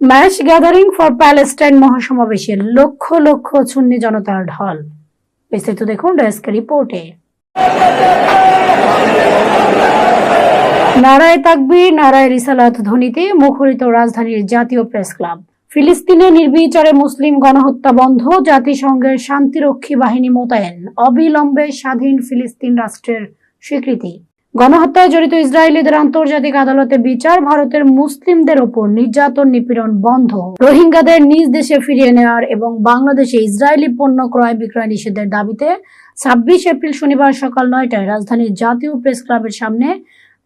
Match gathering for Palestine মহাসমাবেশে লক্ষ লক্ষ সুন্নি জনতার ঢল। বিস্তারিত দেখুন ডেস্ক রিপোর্টে। নারায় তাকবীর, নারায় রিসালাত ধ্বনিতে মুখরিত রাজধানীর জাতীয় প্রেস ক্লাব। ফিলিস্তিনে নির্বিচারে মুসলিম গণহত্যা বন্ধ, জাতিসংঘের শান্তিরক্ষী বাহিনী মোতায়েন। অবিলম্বে স্বাধীন ফিলিস্তিন রাষ্ট্রের স্বীকৃতি। গণহত্যায় জড়িত ইসরায়েলিদের আন্তর্জাতিক আদালতে বিচার, ভারতের মুসলিমদের ওপর নির্যাতন, নিপীড়ন বন্ধ। রোহিঙ্গাদের নিজ দেশে ফিরিয়ে নেওয়ার এবং বাংলাদেশে ইসরায়েলি পণ্য ক্রয় বিক্রয় নিষেধের দাবিতে ছাব্বিশ এপ্রিল শনিবার সকাল নয়টায় রাজধানীর জাতীয় প্রেস ক্লাবের সামনে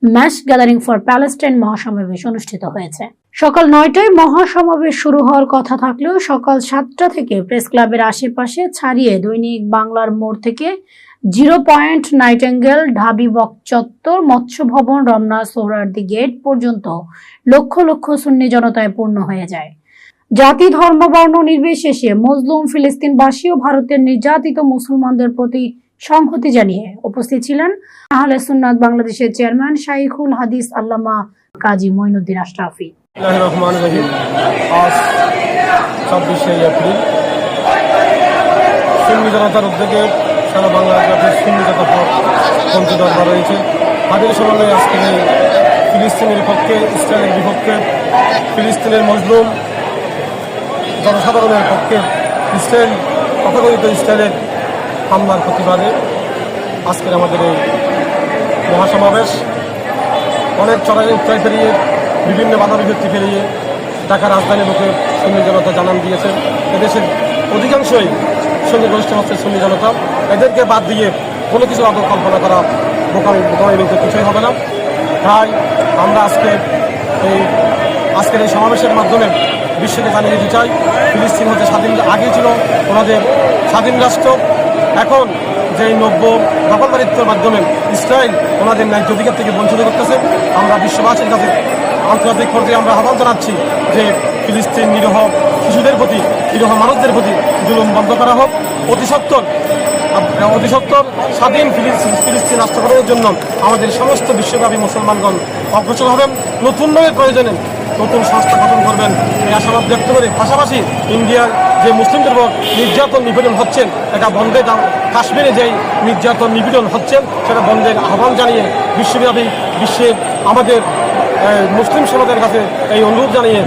ম্যাচ গ্যাদারিং ফর প্যালেস্টাইন মহাসমাবেশ অনুষ্ঠিত হয়েছে। সকাল নয়টায় মহাসমাবেশ শুরু হওয়ার কথা থাকলেও সকাল সাতটা থেকে প্রেস ক্লাবের আশেপাশে ছাড়িয়ে দৈনিক বাংলার মোড় থেকে জিরো পয়েন্ট নাইটেঙ্গেল ঢাবি চত্বর মৎস্য ভবন রমনা সোহরার্দি গেট পর্যন্ত লক্ষ লক্ষ সুন্নি জনতায় পূর্ণ হয়ে যায়। জাতি, ধর্ম, বর্ণ নির্বিশেষে মজলুম ফিলিস্তিনবাসী ও ভারতের নির্যাতিত মুসলমানদের প্রতি সংহতি জানিয়ে উপস্থিত ছিলেন আহলে সুন্নাত বাংলাদেশের চেয়ারম্যান শাইখুল হাদিস আল্লামা কাজী মঈনুদ্দিন আশরাফি। আজ এপ্রিল সুন্নি জনতার উদ্যোগে সারা বাংলাদেশের সুন্নি জনতা পঞ্চ দরবার রয়েছে তাদের সমন্বয়ে আজকে ফিলিস্তিনের পক্ষে, ইসরায়েলের বিপক্ষে, ফিলিস্তিনের মজলুম জনসাধারণের পক্ষে ইসরায়েল, তথাকথিত ইসরায়েলের হামলার প্রতিবাদে আজকের আমাদের এই মহাসমাবেশ। অনেক চড়াই উত্তরায় পেরিয়ে, বিভিন্ন বাধা বিভক্তি পেরিয়ে ঢাকা রাজধানীর মুখে সুন্নি জনতা জানান দিয়েছেন। এদেশের অধিকাংশই সুন্নি গোষ্ঠী হচ্ছে সুন্নি জনতা। এদেরকে বাদ দিয়ে কোনো কিছু আদৌ কল্পনা করা বোকামি বোকামি বলতে কিছুই হবে না। তাই আমরা আজকে এই, আজকের এই সমাবেশের মাধ্যমে বিশ্বকে জানিয়ে দিতে চাই, ফিলিস্তিন হচ্ছে স্বাধীন, আগেই ছিল ওনাদের স্বাধীন রাষ্ট্র। এখন যে নব্য দখলদারিত্বের মাধ্যমে ইসরায়েল ওনাদের ন্যায্য অধিকার থেকে বঞ্চিত করতেছে, আমরা বিশ্ববাসীর কাছে আন্তর্জাতিক পর্যায়ে আমরা আহ্বান জানাচ্ছি যে ফিলিস্তিন নিরহ শিশুদের প্রতি, নিরহ মানুষদের প্রতি জুলুম বন্ধ করা হোক। অতি সত্তর অতি সত্তর স্বাধীন ফিলিস্তিন রাষ্ট্র গঠনের জন্য আমাদের সমস্ত বিশ্বব্যাপী মুসলমানগণ অগ্রসর হবেন। নতুন নয় প্রয়োজনে নতুন সংস্থা গঠন করবেন। এই আশাবাদ ব্যক্ত করে পাশাপাশি ইন্ডিয়ার যে মুসলিমদের উপর নির্যাতন নিপীড়ন হচ্ছেন এটা বন্ধে কাশ্মীরে যেই নির্যাতন নিপীড়ন হচ্ছেন, সেটা বন্ধের আহ্বান জানিয়ে বিশ্বব্যাপী বিশ্বে আমাদের মুসলিম সমাজের কাছে এই অনুরোধ জানিয়ে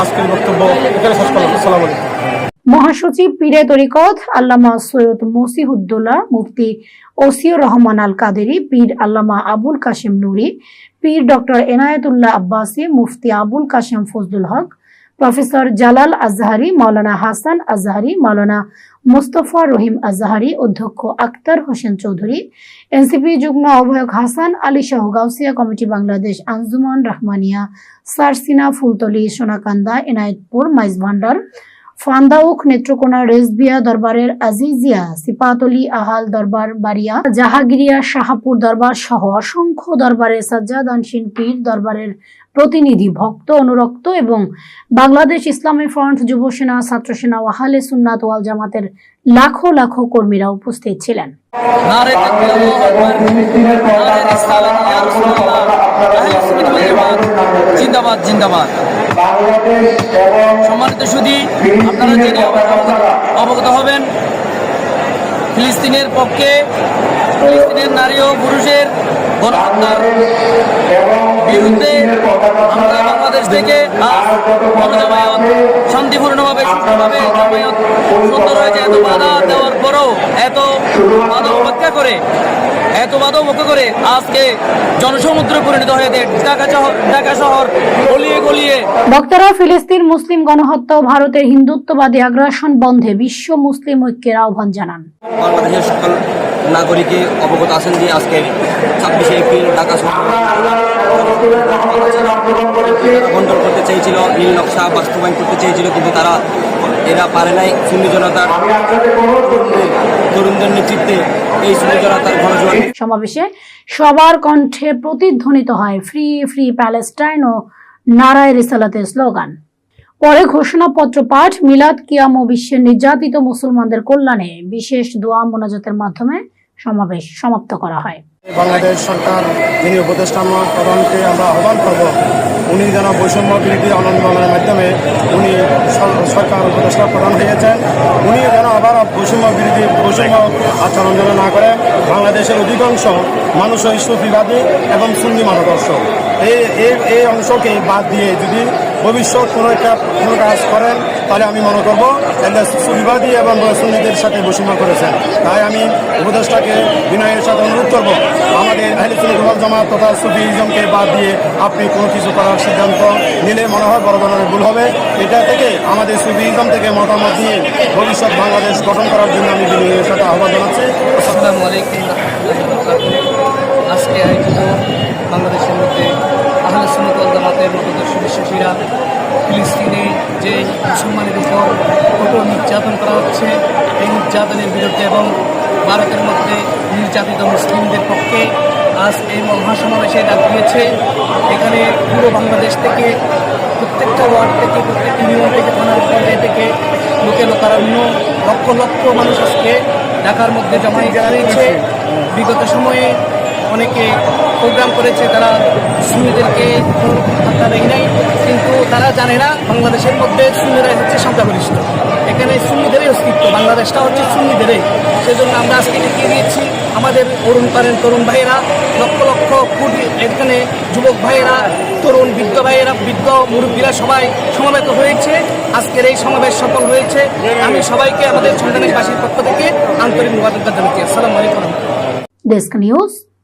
আজকের বক্তব্য এখানে শেষ করলাম। আসসালাম আলাইকুম। মহাসচিব পীরে তরিকত আল্লামা সৈয়দ মসিহুদ্দোল্লা, মুফতি ওসিউর রহমান আল কাদেরি পীর আল্লামা আবুল কাশেম নুরি, পীর ডক্টর এনায়েতুল্লাহ আব্বাসী, মুফতি আবুল কাশেম ফজলুল হক প্রফেসর জালাল আজহারি, মাওলানা হাসান আজহারি, মাওলানা মোস্তফা রহিম আজহারি, অধ্যক্ষ আক্তার হোসেন চৌধুরী, এনসিপি যুগ্ম আহ্বায়ক হাসান আলী শাহ, গাউসিয়া কমিটি বাংলাদেশ, আঞ্জুমান রহমানিয়া, সারসিনা ফুলতলি, সোনাকান্দা, এনায়েতপুর, মাইজ ভান্ডার, ফান্দাউক, নেত্রকোনা, রেজবিয়া দরবারের আজিজিয়া, সিপাতলি আহাল দরবার, বাড়িয়া, জাহাগিরিয়া শাহাপুর দরবার সহ অসংখ্য দরবারের সাজ্জাদানসীন পীর দরবারের প্রতিনিধি ভক্ত অনুরক্ত এবং বাংলাদেশ ইসলামী ফ্রন্ট যুব সেনা ছাত্র সেনা ওয়াহালে সুন্নাত ওয়াল জামাতের লাখো লাখো কর্মীরা উপস্থিত ছিলেন। জিন্দাবাদ জিন্দাবাদ। সম্মানিত সুধী, আপনারা অবগত হবেন, ফিলিস্তিনের পক্ষে ফিলিস্তিনের নারী ও পুরুষের গণহত্যার বিরুদ্ধে আমরা বাংলাদেশ থেকে গণজামায়াত শান্তিপূর্ণভাবে সুষ্ঠুভাবে জামায়াত সুন্দর হয়েছে। এত বাধা দেওয়ার পরেও এত বাধা উপেক্ষা করে এত বাধা উপেক্ষা করে আজকে জনসমুদ্রে পরিণত হয়েছে। ঢাকা শহর ঢাকা শহর গলিয়ে গলিয়ে বক্তারা ফিলিস্তিন মুসলিম গণহত্যা ও ভারতের হিন্দুত্ববাদী আগ্রাসন বন্ধে বিশ্ব মুসলিম ঐক্যের আহ্বান জানান। বাংলাদেশের সকল নাগরিকে অবগত আছেন যে আজকে ছাব্বিশে এপ্রিল ঢাকা বন্টন করতে চেয়েছিল, নীল নকশা বাস্তবায়ন করতে চেয়েছিল, কিন্তু তারা এরা পারে নাই। সুন্নি জনতার তরুণদের নেতৃত্বে এই সুন্নি জনতার ঘনজোয়ার। সমাবেশে সবার কণ্ঠে প্রতিধ্বনিত হয়, ফ্রি ফ্রি প্যালেস্টাইন ও নারায় রিসালাতের স্লোগান পরে ঘোষণাপত্র পাঠ, মিলাদ, কিয়াম ও বিশ্বের নির্যাতিত মুসলমানদের কল্যাণে বিশেষ দোয়া মোনাজাতের মাধ্যমে সমাবেশ সমাপ্ত করা হয়। বাংলাদেশ সরকার, যিনি উপদেষ্টা প্রধানকে আমরা আহ্বান করব, উনি যেন বৈষম্য বিরোধী আন্দোলনের মাধ্যমে উনি সর- সরকার উপদেষ্টা প্রধান হয়েছেন। উনি যেন আবার বৈষম্য বিরোধী বৈষম্য আচরণ যেন না করেন বাংলাদেশের অধিকাংশ মানুষ সুফিবাদী এবং সুন্নি মতাদর্শ এই এই এই অংশকে বাদ দিয়ে যদি ভবিষ্যৎ কোনো একটা কোনো কাজ করেন, তাহলে আমি মনে করব সুবিবাদী এবং সুন্নিদের সাথে বৈষম্য করেছেন। তাই আমি উপদেষ্টাকে বিনয়ের সাথে অনুরোধ করব, আমাদের আহলিসুল জামাত তথা সুফিজমকে বাদ দিয়ে আপনি কোনো কিছু করার সিদ্ধান্ত নিলে মনে হয় বড় ধরনের ভুল হবে। এটা থেকে, আমাদের সুফিজম থেকে মতামত নিয়ে ভবিষ্যৎ বাংলাদেশ গঠন করার জন্য আমি বিনয়ের সাথে আহ্বান জানাচ্ছি। আসসালামু আলাইকুম রহমতুল্লাহ আজকে আয়োজিত বাংলাদেশের মধ্যে আহলে জামাতের মতদর্শী ফিলিস্তিনে যে মুসলমানের উপর কঠোর নির্যাতন করা হচ্ছে, এই নির্যাতনের বিরুদ্ধে এবং ভারতের মধ্যে নির্যাতিত মুসলিমদের পক্ষে আজ এই মহাসমাবেশে ডাক দিয়েছে। এখানে পুরো বাংলাদেশ থেকে, প্রত্যেকটা ওয়ার্ড থেকে প্রত্যেকটা ইউনিয়ন থেকে থানার পর্যায়ে থেকে লোকে লোকারণ্য, লক্ষ লক্ষ মানুষ আজকে ঢাকার মধ্যে জমাই হয়েছে। বিগত সময়ে অনেকে প্রোগ্রাম করেছে, তারা সুন্নিদেরকে ধাক্কা দেয় নাই, কিন্তু তারা জানে না বাংলাদেশের মধ্যে সুন্নিরাই হচ্ছে সংখ্যাগরিষ্ঠ। এখানে সুন্নিদেরই অস্তিত্ব বাংলাদেশটা হচ্ছে সুন্নিদেরই সেজন্য আমরা আজকে দেখিয়ে দিয়েছি আমাদের অরুণ পারেন তরুণ ভাইয়েরা, লক্ষ লক্ষ কোটি এখানে যুবক ভাইয়েরা, তরুণ বৃদ্ধ ভাইয়েরা, বৃদ্ধ মুরব্বীরা সবাই সমাবেত হয়েছে। আজকের এই সমাবেশ সফল হয়েছে। আমি সবাইকে আমাদের সন্তানেরবাসীর পক্ষ থেকে আন্তরিক মুবারকবাদ জানাচ্ছি। আসসালামু আলাইকুম। Desk news